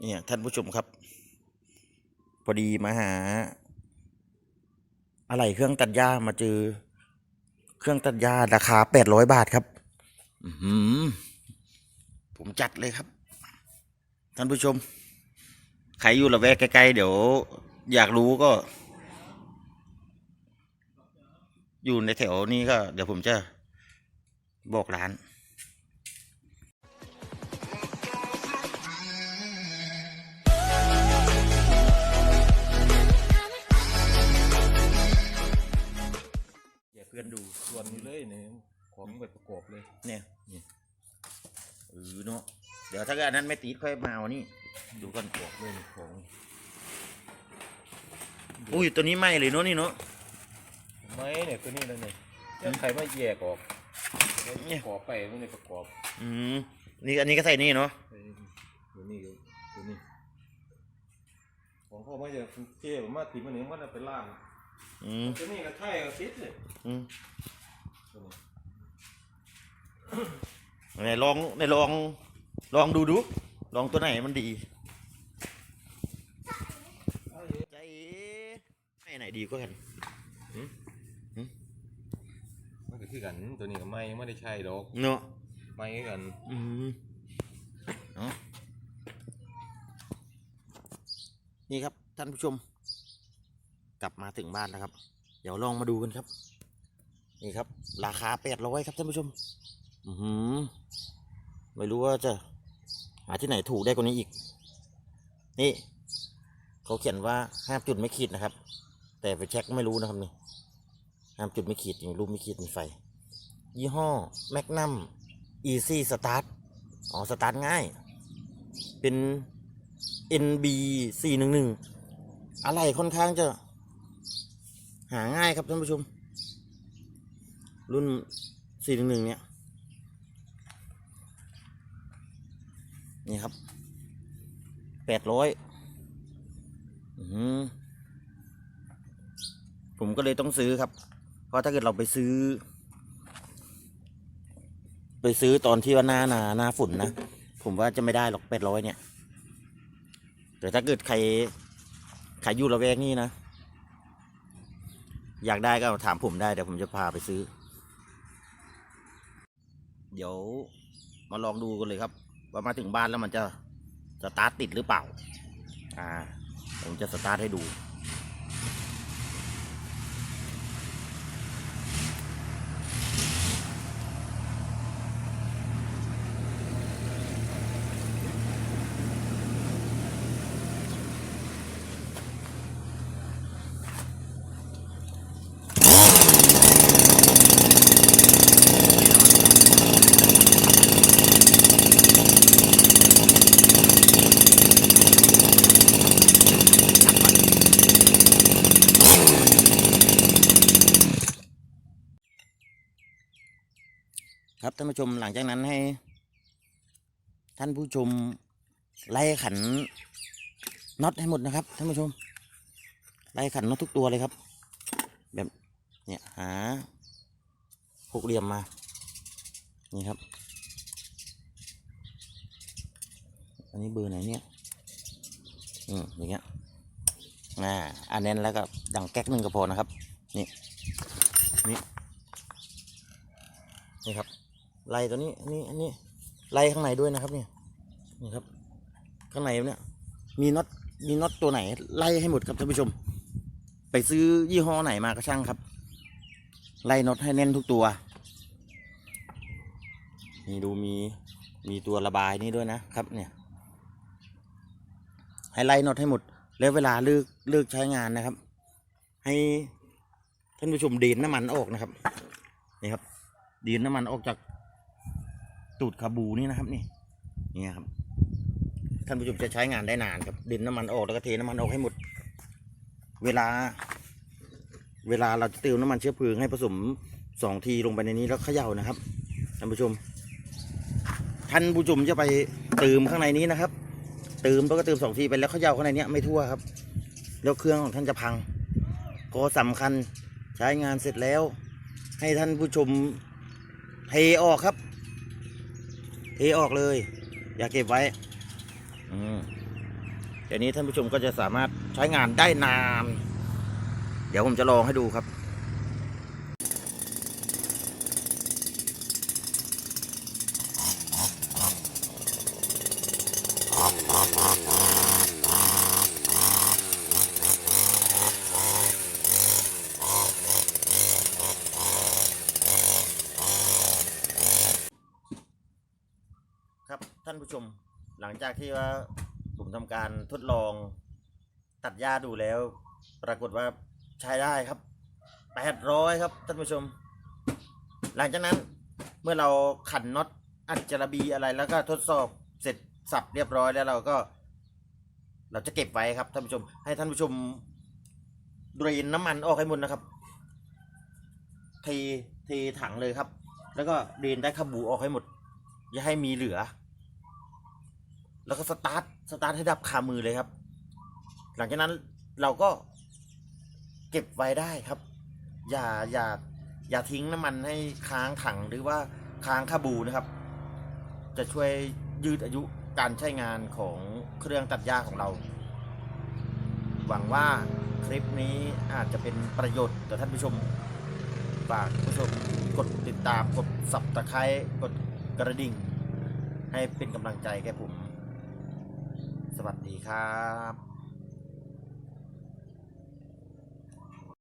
เนี่ยท่านผู้ชมครับ พอดีมาหา อะไรเครื่องตัดหญ้ามาเจอ เครื่องตัดหญ้าราคาแปดร้อยบาทครับ อืผมจัดเลยครับ ท่านผู้ชม ใครอยู่ละแวกใกล้ๆเดี๋ยว อยากรู้ก็ อยู่ในแถวนี้ก็ เดี๋ยวผมจะบอกร้าน เพื่อนดูส่วนนี้เลยเนี่ยของไปประกอบเลยเนี่ยนี่เออเนาะเดี๋ยวถ้าเกิดอันนั้นไม่ติดค่อยมาเอานี่ดูกันบอกเลยนี่ของอุ้ยตัวนี้ไหมเลยเนาะนี่เนาะไม้เนี่ยตัวนี้แล้วเนี่ยแล้วใครมาแยกออกแล้วประกอบไปไม่ได้ประกอบอืมนี่อันนี้ก็ใส่นี่เนาะไอ้ตัวนี้ตัวนี้ของพ่อไม่จะเจ๊ผมมาถิ่มันนี้มันเอาไปล่าง อืมตัวนี้ก็ใช่ก็ติดเลยอืมตัวนี้ไหนลองไหนลอง ลองดูดู ลองตัวไหนมันดีใจไอ้ไหนดีกว่ากันมันก็คือกันตัวนี้ก็ไม่ไม่ได้ใช่ดอกเนาะไม่คือกันอืมเอานี่ครับท่านผู้ชม กลับมาถึงบ้านนะครับ เดี๋ยวลองมาดูกันครับ นี่ครับ ราคาแปดร้อยครับท่านผู้ชม อือหือไม่รู้ว่าจะหาที่ไหนถูกได้กว่านี้อีก นี่เขาเขียนว่าห้ามจุดไม่ขีดนะครับ แต่ไปเช็คไม่รู้นะครับนี่ห้ามจุดไม่ขีดอย่างรูปไม่ขีดมีไฟ ยี่ห้อแมกนัม Easy Start อ๋อสตาร์ทง่าย เป็น NB 411อะไรค่อนข้างจะ หาง่ายครับท่านผู้ชม รุ่น 411 เนี่ย นี่ครับ 800อือหือผมก็เลยต้องซื้อครับ เพราะถ้าเกิดเราไปซื้อ ไปซื้อตอนที่ว่าหน้าหนาหน้าฝุ่นนะ ผมว่าจะไม่ได้หรอกแปดร้อยเนี่ย แต่ถ้าเกิดใคร ใครอยู่ละแวกนี้นะ อยากได้ก็ถามผมได้เดี๋ยวผมจะพาไปซื้อ เดี๋ยวมาลองดูกันเลยครับ ว่ามาถึงบ้านแล้วมันจะสตาร์ทติดหรือเปล่า อ่า ผมจะสตาร์ทให้ดู ท่านผู้ชมหลังจากนั้นให้ ท่านผู้ชมไล่ขันน็อตให้หมดนะครับ ท่านผู้ชม ไล่ขันน็อตทุกตัวเลยครับ แบบเนี่ยหาหกเหลี่ยมมา นี่ครับ อันนี้เบอร์ไหนเนี่ยอืมอย่างเงี้ยอ่าอันนั้นแล้วก็ดังแก๊กหนึ่งก็พอนะครับ นี่ นี่ นี่ครับ ไล่ตัวนี้อันนี้อันนี้ไล่ข้างในด้วยนะครับเนี่ยนี่ครับ ข้างในเนี่ยมีน็อตมีน็อตตัวไหนไล่ให้หมดครับท่านผู้ชม ไปซื้อยี่ห้อไหนมาก็ช่างครับ ไล่น็อตให้แน่นทุกตัวนี่ดูมีมีตัวระบายนี่ด้วยนะครับ เนี่ย ให้ไล่น็อตให้หมด แล้วเวลาเลิกเลิกใช้งานนะครับ ให้ท่านผู้ชมดีนน้ำมันออกนะครับนี่ครับดีนน้ำมันออกจาก ตูดคาบูนี่นะครับนี่นี่ครับท่านผู้ชมจะใช้งานได้นานครับดินน้ำมันออกแล้วก็เทน้ำมันออกให้หมด เวลา เวลาเราจะเติมน้ำมันเชื้อเพลิงให้ผสมสองทีลงไปในนี้แล้วเขย่านะครับท่านผู้ชมท่านผู้ชมจะไปเติมข้างในนี้นะครับเติมแล้วก็เติมสองทีไปแล้วเขย่าข้างในเนี้ยไม่ทั่วครับ แล้วเครื่องของท่านจะพัง ก็สำคัญใช้งานเสร็จแล้ว ให้ท่านผู้ชมเทออกครับ เทออกเลย อย่าเก็บไว้ อืมเดี๋ยวนี้ท่านผู้ชมก็จะสามารถใช้งานได้นาน เดี๋ยวผมจะลองให้ดูครับครับ ท่านผู้ชม หลังจากที่ว่าผมทำการทดลองตัดหญ้าดูแล้ว ปรากฏว่าใช้ได้ครับแปดร้อยครับท่านผู้ชม หลังจากนั้นเมื่อเราขันน็อตอัดจระบีอะไรแล้วก็ทดสอบเสร็จสับเรียบร้อยแล้วเราก็ เราจะเก็บไว้ครับท่านผู้ชม ให้ท่านผู้ชมดรีนน้ำมันออกให้หมดนะครับเทเทถังเลยครับ แล้วก็ดรีนได้ขบูออกให้หมดอย่าให้มีเหลือ แล้วก็สตาร์ทสตาร์ทให้ดับคามือเลยครับ หลังจากนั้นเราก็เก็บไว้ได้ครับ อย่าอย่าอย่าทิ้งน้ำมันให้ค้างถังหรือว่าค้างคาบูนะครับ จะช่วยยืดอายุการใช้งานของเครื่องตัดหญ้าของเรา หวังว่าคลิปนี้อาจจะเป็นประโยชน์ต่อท่านผู้ชมฝากผู้ชมกดติดตามกดสับตะไคร้กดกระดิ่ง ให้เป็นกำลังใจแก่ผม วัสดีครับ